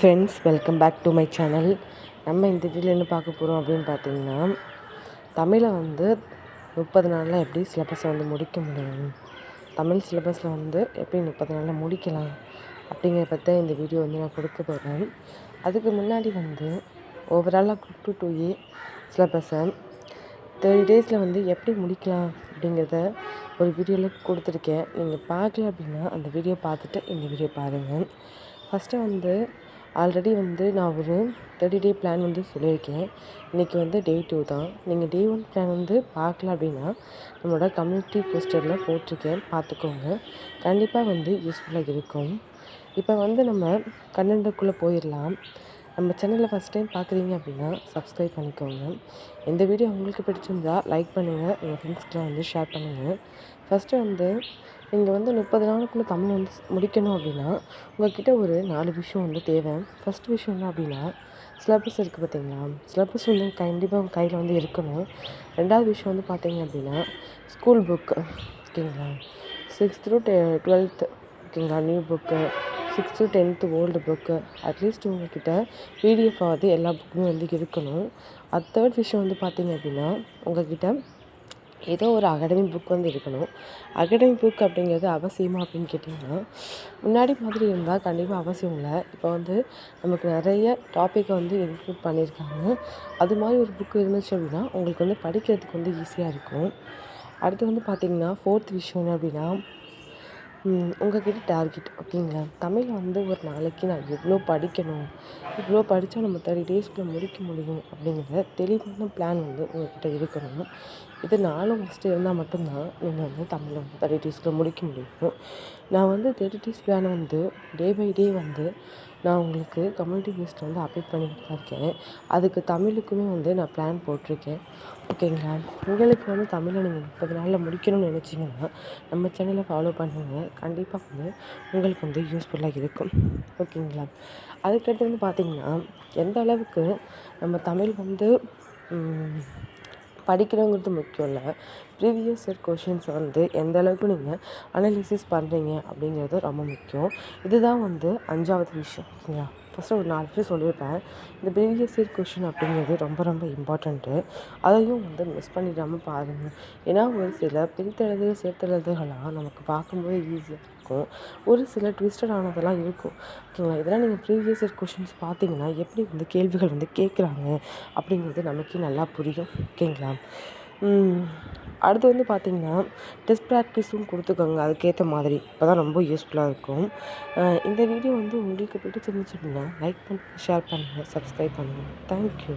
Friends welcome back to my channel நம்ம இந்த வீடியோவில் என்ன பார்க்க போகிறோம் அப்படின்னு பார்த்தீங்கன்னா தமிழை வந்து முப்பது நாளில் எப்படி சிலபஸை வந்து முடிக்க முடியும்? தமிழ் சிலபஸில் வந்து எப்படி முப்பது நாளில் முடிக்கலாம்? அப்படிங்கிறத பற்றி இந்த வீடியோ வந்து நான் கொடுக்க போகிறேன் அதுக்கு முன்னாடி வந்து ஓவராலாக குரூப் டூ டூ ஏ சிலபஸை தேர்ட்டி டேஸில் வந்து எப்படி முடிக்கலாம் அப்படிங்கிறத ஒரு வீடியோவில் கொடுத்துருக்கேன். நீங்கள் பார்க்கல அப்படின்னா அந்த வீடியோ பார்த்துட்டு இந்த வீடியோ பாருங்கள் ஃபஸ்ட்டு வந்து ஆல்ரெடி வந்து நான் ஒரு தேர்ட்டி டே பிளான் வந்து சொல்லியிருக்கேன். இன்றைக்கி வந்து டே டூ தான். நீங்கள் டே ஒன் பிளான் வந்து பார்க்கல அப்படின்னா நம்மளோட கம்யூனிட்டி போஸ்டரில் போட்டிருக்கேன். பார்த்துக்கோங்க. கண்டிப்பாக வந்து யூஸ்ஃபுல்லாக இருக்கும். இப்போ வந்து நம்ம கன்னடக்குள்ளே போயிடலாம். நம்ம சேனலில் ஃபஸ்ட் டைம் பார்க்குறீங்க அப்படின்னா சப்ஸ்கிரைப் பண்ணிக்கோங்க. இந்த வீடியோ உங்களுக்கு பிடிச்சிருந்தா லைக் பண்ணுங்கள் உங்கள் ஃப்ரெண்ட்ஸ்க்கெலாம் வந்து ஷேர் பண்ணுங்கள் ஃபஸ்ட்டு வந்து நீங்கள் வந்து முப்பது நாளுக்குள்ளே தமிழ் வந்து முடிக்கணும் அப்படின்னா உங்கள்கிட்ட ஒரு நாலு விஷயம் வந்து தேவை. ஃபஸ்ட் விஷயம் என்ன அப்படின்னா சிலபஸ் இருக்குது பார்த்தீங்களா? சிலபஸ் வந்து கண்டிப்பாக உங்கள் கையில் வந்து இருக்கணும். ரெண்டாவது விஷயம் வந்து பார்த்தீங்க அப்படின்னா ஸ்கூல் புக்கு ஓகேங்களா சிக்ஸ்த் டு டெ டுவெல்த்து ஓகேங்களா new book sixth tenth old book. At least உங்கள்கிட்ட பிடிஎஃப் ஆகுது எல்லா புக்குமே வந்து இருக்கணும். அது தேர்ட் விஷயம் வந்து பார்த்தீங்க அப்படின்னா உங்கள்கிட்ட ஏதோ ஒரு அகாடமிக் புக் வந்து இருக்கணும். அகாடமிக் புக் அப்படிங்கிறது அவசியமா அப்படின்னு கேட்டிங்கன்னா முன்னாடி மாதிரி இருந்தால் கண்டிப்பாக அவசியம் இல்லை. இப்போ வந்து நமக்கு நிறைய டாப்பிக்கை வந்து இன்க்ளூட் பண்ணியிருக்காங்க. அது மாதிரி ஒரு புக்கு இருந்துச்சு அப்படின்னா உங்களுக்கு வந்து படிக்கிறதுக்கு வந்து ஈஸியாக இருக்கும். அடுத்து வந்து பார்த்திங்கன்னா ஃபோர்த் விஷயம் என்ன அப்படின்னா உங்கள்கிட்ட டார்கெட் ஓகேங்களா தமிழ் வந்து ஒரு நாளைக்கு நான் எவ்வளோ படிக்கணும்? இவ்வளோ படித்தா நம்ம தேர்ட்டி டேஸ்க்குள்ளே முடிக்க முடியும் அப்படிங்கிற தெளிவான பிளான் வந்து உங்கள்கிட்ட இருக்கணும். இது நாளும் ஃபஸ்ட்டு இருந்தால் மட்டும்தான் நீங்கள் வந்து தமிழை வந்து தேர்ட்டி டேஸ்க்குள்ளே முடிக்க முடியும். நான் வந்து தேர்ட்டி டேஸ் பிளானை வந்து டே பை டே வந்து நான் உங்களுக்கு கம்யூனிட்டி பேஸ்டில் வந்து அப்டேட் பண்ணிக்கிட்டு தான் இருக்கேன் அதுக்கு தமிழுக்குமே வந்து நான் பிளான் போட்டிருக்கேன். ஓகேங்களா உங்களுக்கு வந்து தமிழை நீங்கள் முப்பது நாளில் முடிக்கணும்னு நினச்சிங்கன்னா நம்ம சேனலை ஃபாலோ பண்ணுங்கள் கண்டிப்பாக வந்து உங்களுக்கு வந்து யூஸ்ஃபுல்லாக இருக்கும். ஓகேங்களா அதுக்கடுத்து வந்து பார்த்திங்கன்னா எந்த அளவுக்கு நம்ம தமிழ் வந்து படிக்கிறோங்கிறது முக்கியம் இல்லை. ப்ரீவியஸ் இயர் கொஷின்ஸ் வந்து எந்த அளவுக்கு நீங்கள் அனலிசிஸ் பண்ணுறீங்க அப்படிங்கிறது ரொம்ப முக்கியம். இதுதான் வந்து அஞ்சாவது விஷயம் ஓகேங்களா ஃபஸ்ட்டு ஒரு நாலு விஷயம் சொல்லியிருப்பேன். இந்த ப்ரீவியஸ் இயர் கொஷின் அப்படிங்கிறது ரொம்ப ரொம்ப இம்பார்ட்டண்ட்டு அதையும் வந்து மிஸ் பண்ணிடாமல் பாருங்கள் ஏன்னா ஒரு சில பிரித்தெழுது சேர்த்தெழுதுகளாக நமக்கு பார்க்கும்போது ஈஸியாக இருக்கும். ஒரு சில ட்விஸ்டட் ஆனதெல்லாம் இருக்கும். ஓகேங்களா? இதெல்லாம் நீங்கள் ப்ரீவியஸ் இயர் கொஷின்ஸ் பார்த்தீங்கன்னா எப்படி வந்து கேள்விகள் வந்து கேட்குறாங்க அப்படிங்கிறது நமக்கே நல்லா புரியும். ஓகேங்களா? அடுத்து வந்து பார்த்திங்கன்னா டெஸ்ட் ப்ராக்டிஸும் கொடுத்துக்கோங்க. அதுக்கேற்ற மாதிரி. இப்போ தான் ரொம்ப யூஸ்ஃபுல்லாக இருக்கும். இந்த வீடியோ வந்து உங்களுக்கு பிடிச்சிருந்துச்சு அப்படின்னா லைக் பண்ணுங்கள் ஷேர் பண்ணுங்கள் சப்ஸ்கிரைப் பண்ணுங்கள் தேங்க்யூ